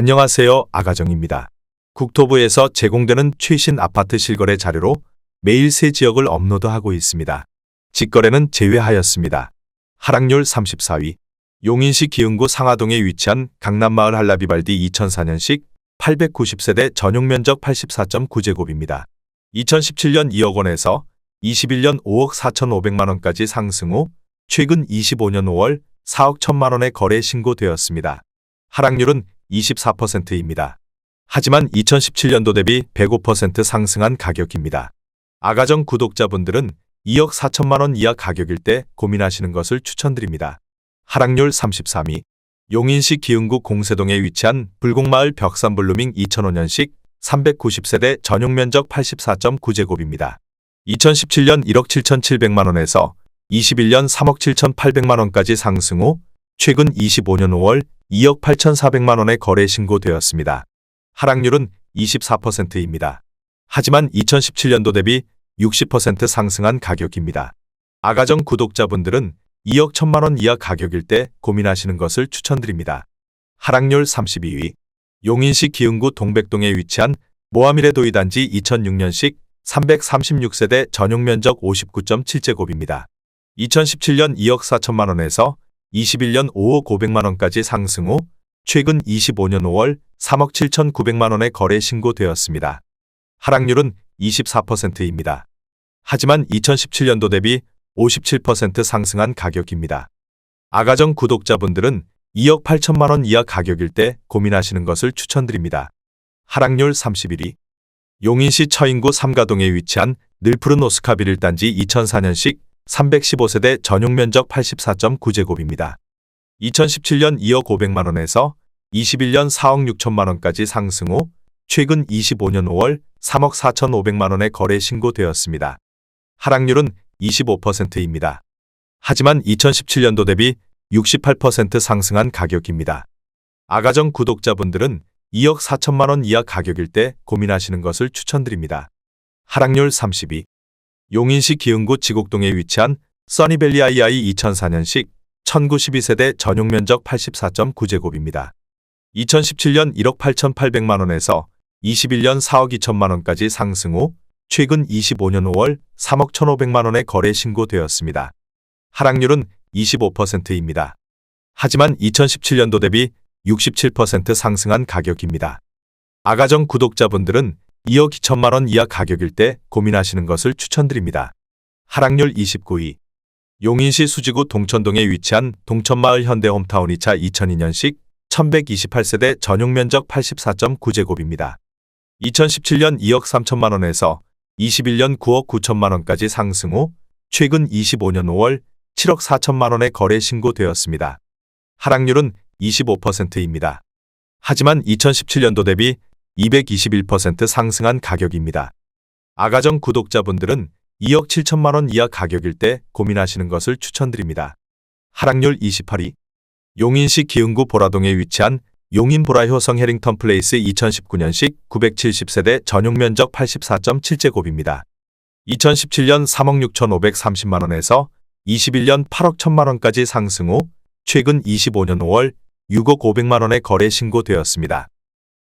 안녕하세요. 아가정입니다. 국토부에서 제공되는 최신 아파트 실거래 자료로 매일 새 지역을 업로드하고 있습니다. 직거래는 제외하였습니다. 하락률 34위. 용인시 기흥구 상하동에 위치한 강남마을 한라비발디 2004년식 890세대 전용 면적 84.9제곱입니다. 2017년 2억 원에서 21년 5억 4,500만 원까지 상승 후 최근 25년 5월 4억 1천만 원에 거래 신고되었습니다. 하락률은 24%입니다. 하지만 2017년도 대비 105% 상승한 가격입니다. 아가정 구독자분들은 2억 4천만 원 이하 가격일 때 고민하시는 것을 추천드립니다. 하락률 33위. 용인시 기흥구 공세동에 위치한 불공마을 벽산 블루밍 2005년식 390세대 전용 면적 84.9제곱입니다. 2017년 1억 7,700만 원에서 21년 3억 7,800만 원까지 상승 후 최근 25년 5월 2억 8,400만 원에 거래 신고되었습니다. 하락률은 24%입니다. 하지만 2017년도 대비 60% 상승한 가격입니다. 아가정 구독자분들은 2억 1천만 원 이하 가격일 때 고민하시는 것을 추천드립니다. 하락률 32위. 용인시 기흥구 동백동에 위치한 모하미레 도이단지 2006년식 336세대 전용 면적 59.7제곱입니다. 2017년 2억 4천만 원에서 21년 5억 500만 원까지 상승 후 최근 25년 5월 3억 7천9백만 원에 거래 신고되었습니다. 하락률은 24%입니다. 하지만 2017년도 대비 57% 상승한 가격입니다. 아가정 구독자분들은 2억 8천만 원 이하 가격일 때 고민하시는 것을 추천드립니다. 하락률 31위. 용인시 처인구 삼가동에 위치한 늘푸른 오스카빌 1단지 2004년식 315세대 전용 면적 84.9제곱입니다. 2017년 2억 500만 원에서 21년 4억 6천만 원까지 상승 후 최근 25년 5월 3억 4천5백만 원에 거래 신고되었습니다. 하락률은 25%입니다. 하지만 2017년도 대비 68% 상승한 가격입니다. 아가정 구독자분들은 2억 4천만 원 이하 가격일 때 고민하시는 것을 추천드립니다. 하락률 32. 용인시 기흥구 지곡동에 위치한 써니밸리 II 2004년식 1092세대 전용 면적 84.9제곱입니다. 2017년 1억 8,800만 원에서 21년 4억 2천만 원까지 상승 후 최근 25년 5월 3억 1,500만 원에 거래 신고되었습니다. 하락률은 25%입니다. 하지만 2017년도 대비 67% 상승한 가격입니다. 아가정 구독자분들은 2억 2천만 원 이하 가격일 때 고민하시는 것을 추천드립니다. 하락률 29위. 용인시 수지구 동천동에 위치한 동천마을 현대홈타운 2차 2002년식 1128세대 전용 면적 84.9제곱입니다. 2017년 2억 3천만 원에서 21년 9억 9천만 원까지 상승 후 최근 25년 5월 7억 4천만 원에 거래 신고되었습니다. 하락률은 25%입니다. 하지만 2017년도 대비 221% 상승한 가격입니다. 아가정 구독자분들은 2억 7천만 원 이하 가격일 때 고민하시는 것을 추천드립니다. 하락률 28위. 용인시 기흥구 보라동에 위치한 용인 보라효성 해링턴 플레이스 2019년식 970세대 전용 면적 84.7제곱입니다. 2017년 3억 6,530만 원에서 21년 8억 1천만 원까지 상승 후 최근 25년 5월 6억 5백만 원에 거래 신고되었습니다.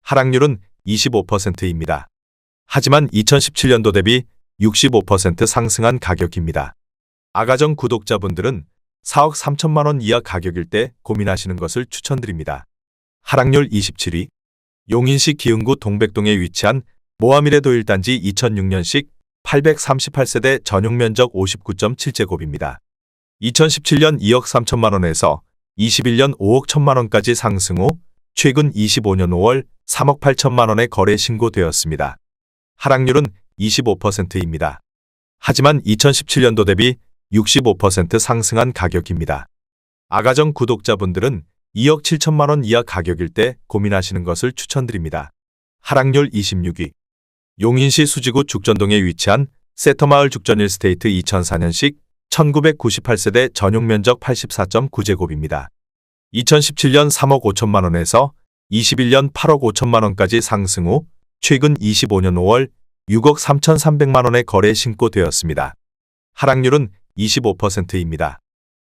하락률은 25%입니다. 하지만 2017년도 대비 65% 상승한 가격입니다. 아가정 구독자분들은 4억 3천만 원 이하 가격일 때 고민하시는 것을 추천드립니다. 하락률 27위. 용인시 기흥구 동백동에 위치한 모하미레도 1단지 2006년식 838세대 전용 면적 59.7제곱입니다. 2017년 2억 3천만 원에서 21년 5억 1천만 원까지 상승 후 최근 25년 5월 3억 8천만 원에 거래 신고되었습니다. 하락률은 25%입니다. 하지만 2017년도 대비 65% 상승한 가격입니다. 아가정 구독자분들은 2억 7천만 원 이하 가격일 때 고민하시는 것을 추천드립니다. 하락률 26위. 용인시 수지구 죽전동에 위치한 세터마을 죽전 1스테이트 2004년식 1998세대 전용 면적 84.9제곱입니다. 2017년 3억 5천만 원에서 21년 8억 5천만 원까지 상승 후 최근 25년 5월 6억 3,300만 원에 거래 신고되었습니다. 하락률은 25%입니다.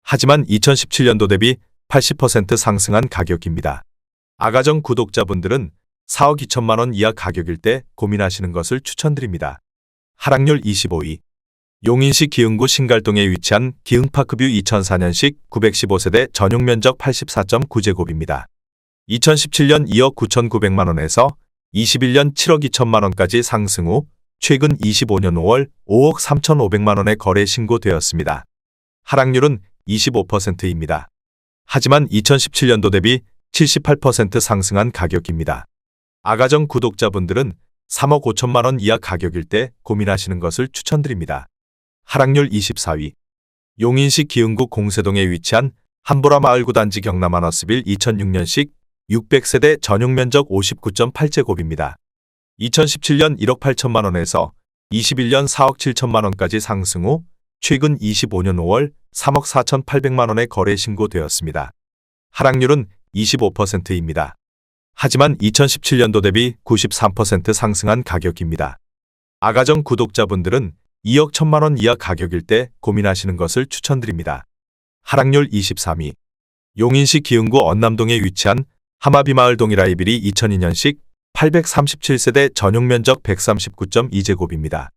하지만 2017년도 대비 80% 상승한 가격입니다. 아가정 구독자분들은 4억 2천만 원 이하 가격일 때 고민하시는 것을 추천드립니다. 하락률 25위. 용인시 기흥구 신갈동에 위치한 기흥파크뷰 2004년식 915세대 전용 면적 84.9제곱입니다. 2017년 2억 9,900만 원에서 21년 7억 2천만 원까지 상승 후 최근 25년 5월 5억 3,500만 원에 거래 신고되었습니다. 하락률은 25%입니다. 하지만 2017년도 대비 78% 상승한 가격입니다. 아가정 구독자분들은 3억 5천만 원 이하 가격일 때 고민하시는 것을 추천드립니다. 하락률 24위. 용인시 기흥구 공세동에 위치한 한보라 마을구 단지 경남 아너스빌 2006년식 600세대 전용 면적 59.8제곱입니다. 2017년 1억 8천만 원에서 21년 4억 7천만 원까지 상승 후 최근 25년 5월 3억 4천8백만 원에 거래 신고되었습니다. 하락률은 25%입니다. 하지만 2017년도 대비 93% 상승한 가격입니다. 아가정 구독자분들은 2억 1천만 원 이하 가격일 때 고민하시는 것을 추천드립니다. 하락률 23위. 용인시 기흥구 언남동에 위치한 하마비마을 동일아이빌이 2002년식 837세대 전용 면적 139.2제곱입니다.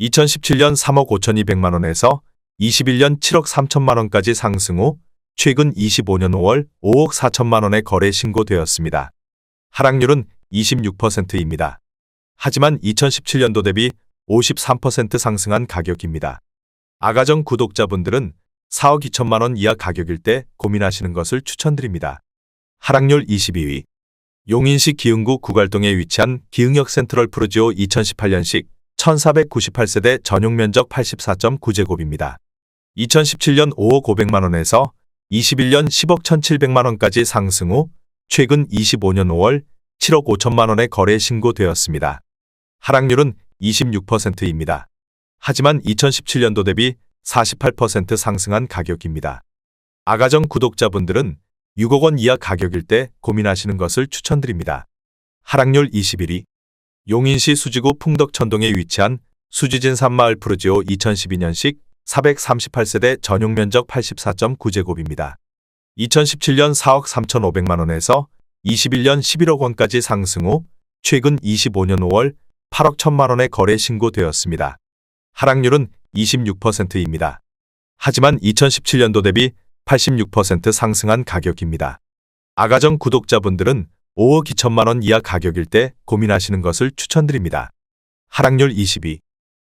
2017년 3억 5,200만 원에서 21년 7억 3천만 원까지 상승 후 최근 25년 5월 5억 4천만 원에 거래 신고되었습니다. 하락률은 26%입니다. 하지만 2017년도 대비 53% 상승한 가격입니다. 아가정 구독자분들은 4억 2천만 원 이하 가격일 때 고민하시는 것을 추천드립니다. 하락률 22위. 용인시 기흥구 구갈동에 위치한 기흥역 센트럴 프루지오 2018년식 1498세대 전용 면적 84.9제곱입니다. 2017년 5억 500만 원에서 21년 10억 1700만 원까지 상승 후 최근 25년 5월 7억 5천만 원에 거래 신고되었습니다. 하락률은 26%입니다. 하지만 2017년도 대비 48% 상승한 가격입니다. 아가정 구독자분들은 6억 원 이하 가격일 때 고민하시는 것을 추천드립니다. 하락률 21위. 용인시 수지구 풍덕천동에 위치한 수지진 산마을 프루지오 2012년식 438세대 전용 면적 84.9제곱입니다. 2017년 4억 3,500만 원에서 21년 11억 원까지 상승 후 최근 25년 5월 8억 1천만 원에 거래 신고되었습니다. 하락률은 26%입니다. 하지만 2017년도 대비 86% 상승한 가격입니다. 아가정 구독자분들은 5억 2천만 원 이하 가격일 때 고민하시는 것을 추천드립니다. 하락률 22.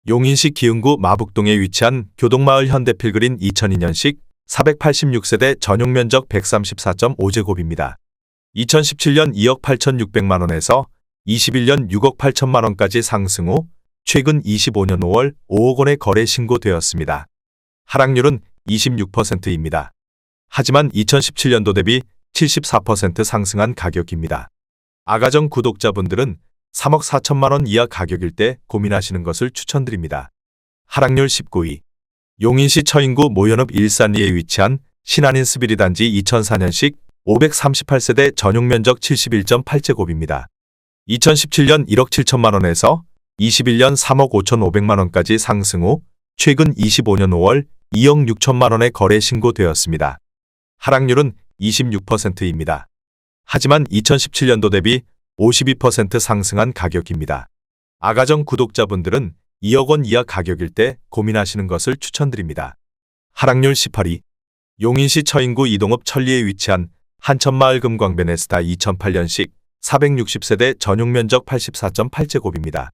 용인시 기흥구 마북동에 위치한 교동마을 현대필그린 2002년식 486세대 전용 면적 134.5제곱입니다. 2017년 2억 8,600만 원에서 21년 6억 8천만 원까지 상승 후 최근 25년 5월 5억 원에 거래 신고되었습니다. 하락률은 26%입니다. 하지만 2017년도 대비 74% 상승한 가격입니다. 아가정 구독자분들은 3억 4천만 원 이하 가격일 때 고민하시는 것을 추천드립니다. 하락률 19위. 용인시 처인구 모연읍 일산리에 위치한 신한인 스비리 단지 2004년식 538세대 전용 면적 71.8제곱입니다. 2017년 1억 7천만 원에서 21년 3억 5천5백만 원까지 상승 후 최근 25년 5월 2억 6천만 원에 거래 신고되었습니다. 하락률은 26%입니다. 하지만 2017년도 대비 52% 상승한 가격입니다. 아가정 구독자분들은 2억 원 이하 가격일 때 고민하시는 것을 추천드립니다. 하락률 18위. 용인시 처인구 이동읍 천리에 위치한 한천마을 금광베네스타 2008년식 460세대 전용 면적 84.8제곱입니다.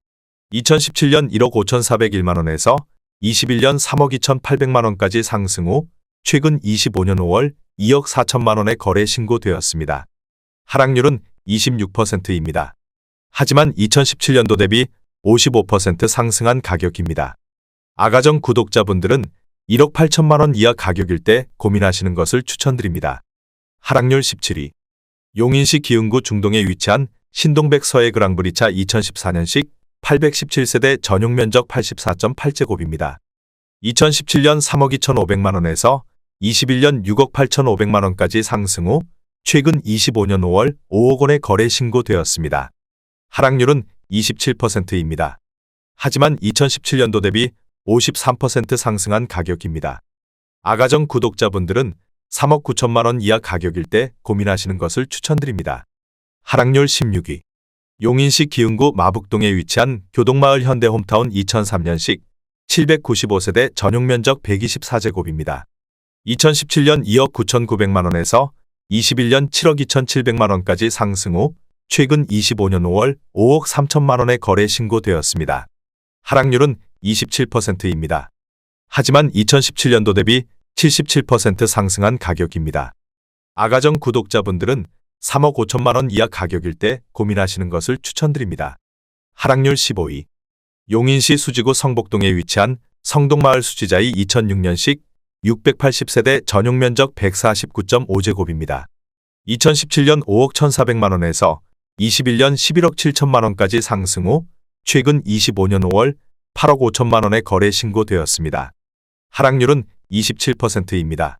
2017년 1억 5,401만 원에서 21년 3억 2,800만 원까지 상승 후 최근 25년 5월 2억 4천만 원에 거래 신고되었습니다. 하락률은 26%입니다. 하지만 2017년도 대비 55% 상승한 가격입니다. 아가정 구독자분들은 1억 8천만 원 이하 가격일 때 고민하시는 것을 추천드립니다. 하락률 17위. 용인시 기흥구 중동에 위치한 신동백 서해 그랑브리차 2014년식 817세대 전용 면적 84.8제곱입니다. 2017년 3억 2천5백만 원에서 21년 6억 8천5백만 원까지 상승 후 최근 25년 5월 5억 원에 거래 신고되었습니다. 하락률은 27%입니다. 하지만 2017년도 대비 53% 상승한 가격입니다. 아가정 구독자분들은 3억 9천만 원 이하 가격일 때 고민하시는 것을 추천드립니다. 하락률 16위. 용인시 기흥구 마북동에 위치한 교동마을 현대홈타운 2003년식 795세대 전용 면적 124제곱입니다. 2017년 2억 9,900만 원에서 21년 7억 2,700만 원까지 상승 후 최근 25년 5월 5억 3천만 원의 거래 신고되었습니다. 하락률은 27%입니다. 하지만 2017년도 대비 77% 상승한 가격입니다. 아가정 구독자분들은 3억 5천만 원 이하 가격일 때 고민하시는 것을 추천드립니다. 하락률 15위. 용인시 수지구 성복동에 위치한 성동마을 수지자이 2006년식 680세대 전용 면적 149.5제곱입니다. 2017년 5억 1,400만 원에서 21년 11억 7천만 원까지 상승 후 최근 25년 5월 8억 5천만 원의 거래 신고되었습니다. 하락률은 27%입니다.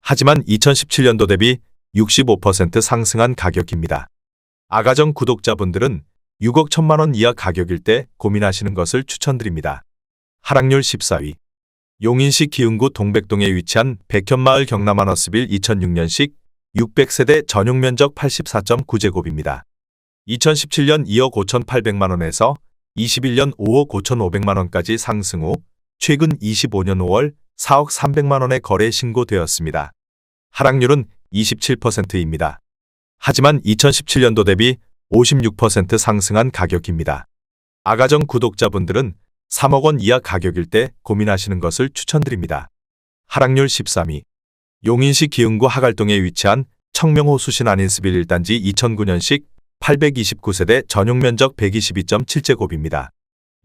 하지만 2017년도 대비 65% 상승한 가격입니다. 아가정 구독자분들은 6억 1천만 원 이하 가격일 때 고민하시는 것을 추천드립니다. 하락률 14위. 용인시 기흥구 동백동에 위치한 백현마을 경남한어스빌 2006년식 600세대 전용 면적 84.9제곱입니다. 2017년 2억 5,800만 원에서 21년 5억 5,500만 원까지 상승 후 최근 25년 5월 4억 300만 원의 거래 신고되었습니다. 하락률은 27%입니다. 하지만 2017년도 대비 56% 상승한 가격입니다. 아가정 구독자분들은 3억 원 이하 가격일 때 고민하시는 것을 추천드립니다. 하락률 13위. 용인시 기흥구 하갈동에 위치한 청명호 수신 안인스빌 1단지 2009년식 829세대 전용 면적 122.7제곱입니다.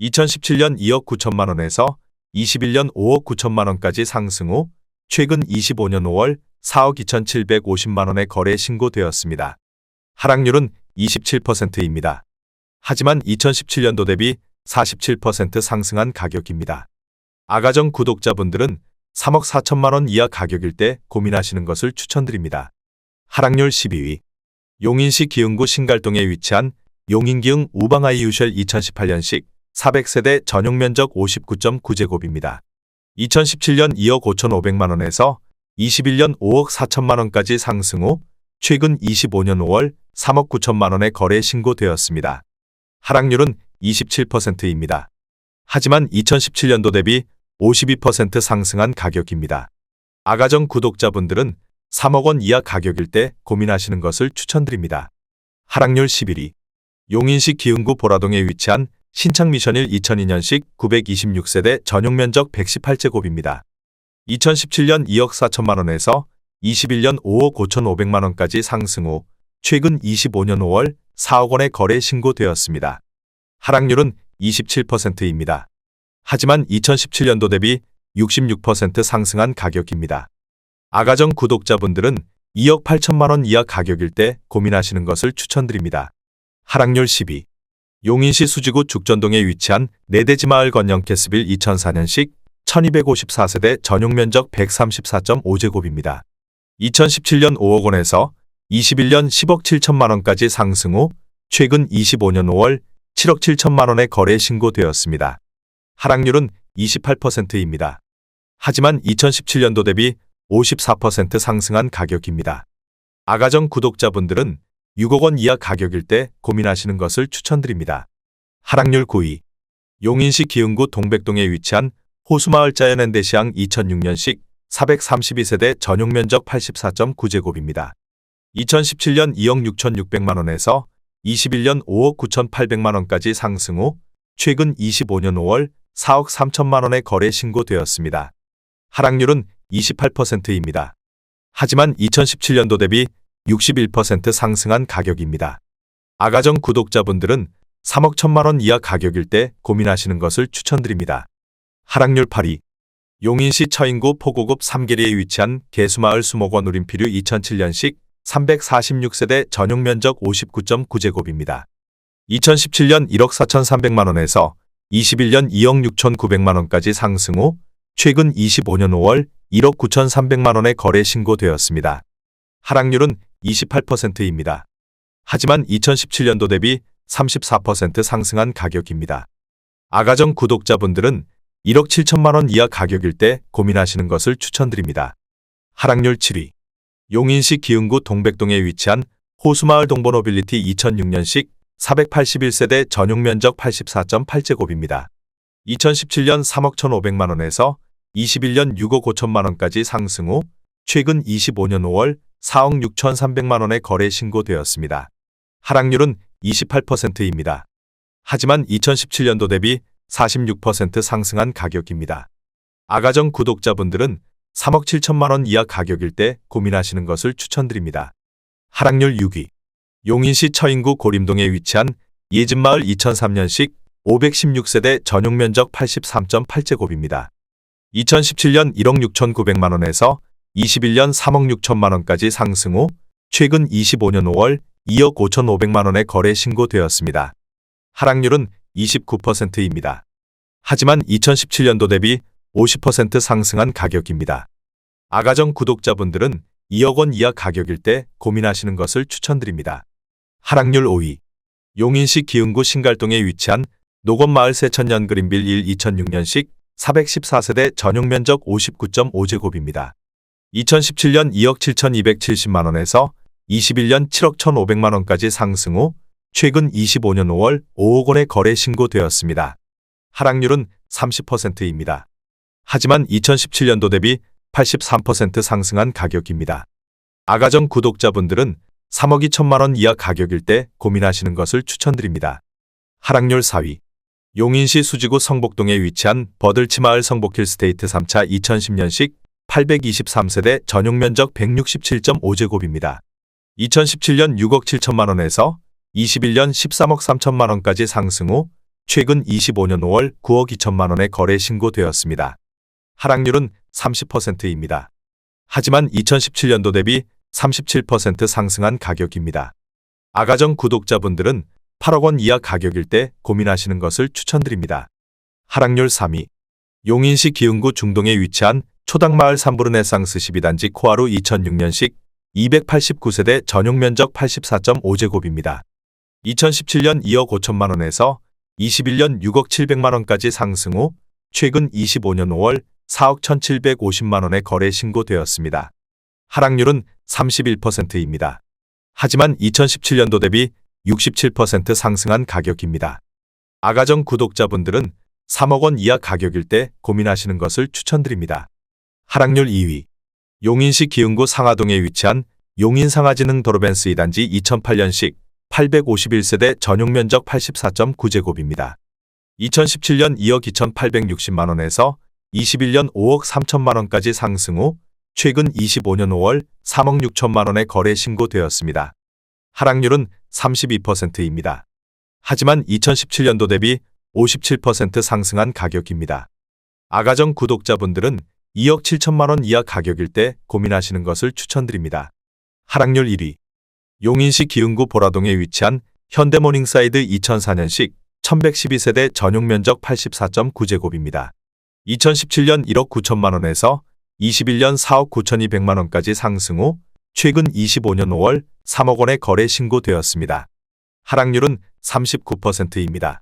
2017년 2억 9천만 원에서 21년 5억 9천만 원까지 상승 후 최근 25년 5월 4억 2,750만 원의 거래 신고되었습니다. 하락률은 27%입니다. 하지만 2017년도 대비 47% 상승한 가격입니다. 아가정 구독자분들은 3억 4천만 원 이하 가격일 때 고민하시는 것을 추천드립니다. 하락률 12위. 용인시 기흥구 신갈동에 위치한 용인기흥 우방아이 유셜 2018년식 400세대 전용 면적 59.9제곱입니다. 2017년 2억 5,500만 원에서 21년 5억 4천만 원까지 상승 후 최근 25년 5월 3억 9천만 원의 거래 신고되었습니다. 하락률은 27%입니다. 하지만 2017년도 대비 52% 상승한 가격입니다. 아가정 구독자분들은 3억 원 이하 가격일 때 고민하시는 것을 추천드립니다. 하락률 11위. 용인시 기흥구 보라동에 위치한 신창미션일 2002년식 926세대 전용 면적 118제곱입니다. 2017년 2억 4천만 원에서 21년 5억 5천 5백만 원까지 상승 후 최근 25년 5월 4억 원의 거래 신고되었습니다. 하락률은 27%입니다. 하지만 2017년도 대비 66% 상승한 가격입니다. 아가정 구독자분들은 2억 8천만 원 이하 가격일 때 고민하시는 것을 추천드립니다. 하락률 12. 용인시 수지구 죽전동에 위치한 네대지 마을 건영 캐스빌 2004년식 1254세대 전용 면적 134.5제곱입니다. 2017년 5억 원에서 21년 10억 7천만 원까지 상승 후 최근 25년 5월 7억 7천만 원의 거래 신고되었습니다. 하락률은 28%입니다. 하지만 2017년도 대비 54% 상승한 가격입니다. 아가정 구독자분들은 6억 원 이하 가격일 때 고민하시는 것을 추천드립니다. 하락률 9위. 용인시 기흥구 동백동에 위치한 호수마을 자연엔데시앙 2006년식 432세대 전용 면적 84.9제곱입니다. 2017년 2억 6,600만 원에서 21년 5억 9,800만 원까지 상승 후 최근 25년 5월 4억 3천만 원의 거래 신고되었습니다. 하락률은 28%입니다. 하지만 2017년도 대비 61% 상승한 가격입니다. 아가정 구독자분들은 3억 1천만 원 이하 가격일 때 고민하시는 것을 추천드립니다. 하락률 8위. 용인시 처인구 포고급 3계리에 위치한 개수마을 수목원 우림피류 2007년식 346세대 전용 면적 59.9제곱입니다. 2017년 1억 4,300만 원에서 21년 2억 6,900만 원까지 상승 후 최근 25년 5월 1억 9,300만 원의 거래 신고되었습니다. 하락률은 28%입니다. 하지만 2017년도 대비 34% 상승한 가격입니다. 아가정 구독자분들은 1억 7천만 원 이하 가격일 때 고민하시는 것을 추천드립니다. 하락률 7위. 용인시 기흥구 동백동에 위치한 호수마을 동보노빌리티 2006년식 481세대 전용 면적 84.8제곱입니다. 2017년 3억 1,500만 원에서 21년 6억 5천만 원까지 상승 후 최근 25년 5월 4억 6천3백만 원에 거래 신고되었습니다. 하락률은 28%입니다. 하지만 2017년도 대비 46% 상승한 가격입니다. 아가정 구독자분들은 3억 7천만 원 이하 가격일 때 고민하시는 것을 추천드립니다. 하락률 6위. 용인시 처인구 고림동에 위치한 예진마을 2003년식 516세대 전용 면적 83.8제곱입니다. 2017년 1억 6천9백만 원에서 21년 3억 6천만 원까지 상승 후 최근 25년 5월 2억 5천5백만 원에 거래 신고되었습니다. 하락률은 29%입니다. 하지만 2017년도 대비 50% 상승한 가격입니다. 아가정 구독자분들은 2억 원 이하 가격일 때 고민하시는 것을 추천드립니다. 하락률 5위. 용인시 기흥구 신갈동에 위치한 노건마을 세천년 그린빌 1 2006년식 414세대 전용 면적 59.5제곱입니다. 2017년 2억 7,270만 원에서 21년 7억 1,500만 원까지 상승 후 최근 25년 5월 5억 원에 거래 신고되었습니다. 하락률은 30%입니다. 하지만 2017년도 대비 83% 상승한 가격입니다. 아가정 구독자분들은 3억 2천만 원 이하 가격일 때 고민하시는 것을 추천드립니다. 하락률 4위. 용인시 수지구 성복동에 위치한 버들치마을 성복힐스테이트 3차 2010년식 823세대 전용 면적 167.5제곱입니다. 2017년 6억 7천만 원에서 21년 13억 3천만 원까지 상승 후 최근 25년 5월 9억 2천만 원에 거래 신고되었습니다. 하락률은 30%입니다. 하지만 2017년도 대비 37% 상승한 가격입니다. 아가정 구독자분들은 8억 원 이하 가격일 때 고민하시는 것을 추천드립니다. 하락률 3위. 용인시 기흥구 중동에 위치한 초당마을 3부르네상스 12단지 코하루 2006년식 289세대 전용 면적 84.5제곱입니다. 2017년 2억 5천만 원에서 21년 6억 7백만 원까지 상승 후 최근 25년 5월 4억 1,750만 원에 거래 신고되었습니다. 하락률은 31%입니다. 하지만 2017년도 대비 67% 상승한 가격입니다. 아가정 구독자분들은 3억 원 이하 가격일 때 고민하시는 것을 추천드립니다. 하락률 2위. 용인시 기흥구 상하동에 위치한 용인상하지능 도로벤스 2단지 2008년식 851세대 전용 면적 84.9제곱입니다. 2017년 2억 2,860만 원에서 21년 5억 3천만 원까지 상승 후 최근 25년 5월 3억 6천만 원에 거래 신고되었습니다. 하락률은 32%입니다. 하지만 2017년도 대비 57% 상승한 가격입니다. 아가정 구독자분들은 2억 7천만 원 이하 가격일 때 고민하시는 것을 추천드립니다. 하락률 1위. 용인시 기흥구 보라동에 위치한 현대모닝사이드 2004년식 1112세대 전용 면적 84.9제곱입니다. 2017년 1억 9천만 원에서 21년 4억 9,200만 원까지 상승 후 최근 25년 5월 3억 원에 거래 신고되었습니다. 하락률은 39%입니다.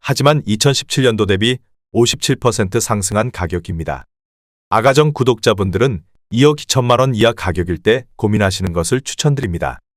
하지만 2017년도 대비 57% 상승한 가격입니다. 아가정 구독자분들은 2억 2천만 원 이하 가격일 때 고민하시는 것을 추천드립니다.